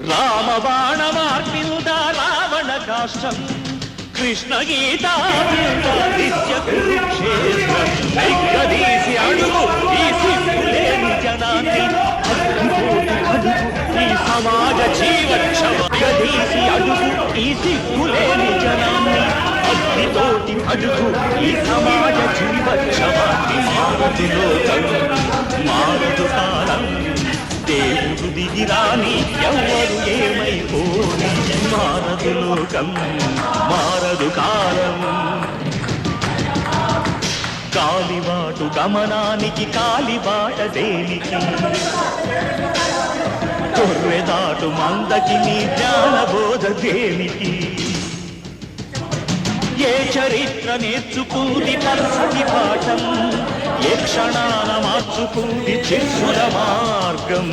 రామబాణ మార్పిల్దా రావణ కాష్టం. కృష్ణ గీతా నిత్య కురుక్షేత్రం. అడుగు ఈ సిగ్గులేని జనాన్ని. అగ్నితోటి ఈ సమాజ జీవక్షమ అడుగు ఈ జనాన్ని. అగ్నితోటి అడుగు ఈ సమాజ జీవక్షమాన్ని మారదు దేవుడు దిగిరాని ఎవరు ఏమైపోని? మారదు లోకం మారదు కాలం. కాలిబాటు గమనానికి కాలిబాట దేనికి? కొర్రెదాటు మందకి నీ జ్ఞానబోధ దేనికి? ఏ చరిత్ర నేర్చుకుంది పరసతి పాఠం? ఏ క్షణాన మార్చుకుంది చిత్సుల మార్గం?